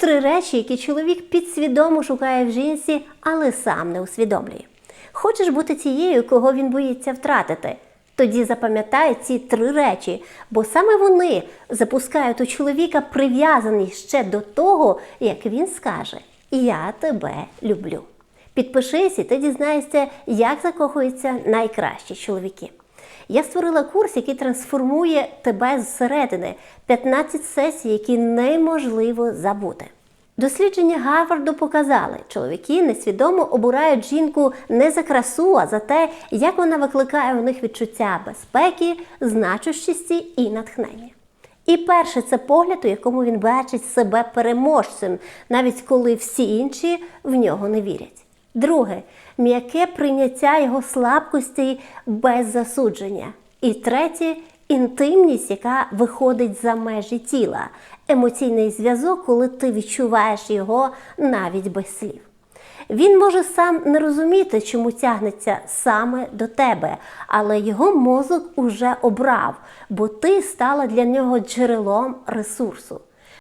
Три речі, які чоловік підсвідомо шукає в жінці, але сам не усвідомлює. Хочеш бути тією, кого він боїться втратити? Тоді запам'ятай ці три речі, бо саме вони запускають у чоловіка прив'язаність ще до того, як він скаже Я тебе люблю. Підпишись, і ти дізнаєшся, як закохуються найкращі чоловіки. Я створила курс, який трансформує тебе зсередини 15 сесій, які неможливо забути. Дослідження Гарварду показали, чоловіки несвідомо обирають жінку не за красу, а за те, як вона викликає у них відчуття безпеки, значущості і натхнення. І перше це погляд, у якому він бачить себе переможцем, навіть коли всі інші в нього не вірять. Друге м'яке прийняття його слабкостей без засудження. І третє інтимність, яка виходить за межі тіла, емоційний зв'язок, коли ти відчуваєш його навіть без слів. Він може сам не розуміти, чому тягнеться саме до тебе, але його мозок уже обрав, бо ти стала для нього джерелом ресурсу.